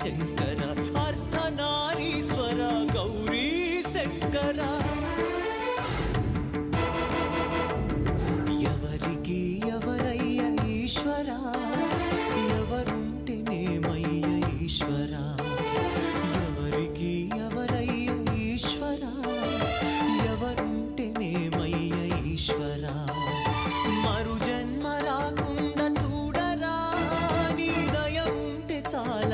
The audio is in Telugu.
శంకర అర్ధనారీశ్వర గౌరీ శంకర. ఎవరికి ఎవరయ్య ఈశ్వర ఎవరుంటేనేమయ్య ఈశ్వర. ఎవరికి ఎవరయ్య ఈశ్వర ఎవరుంటేనేమయ్య ఈశ్వర. మరుజ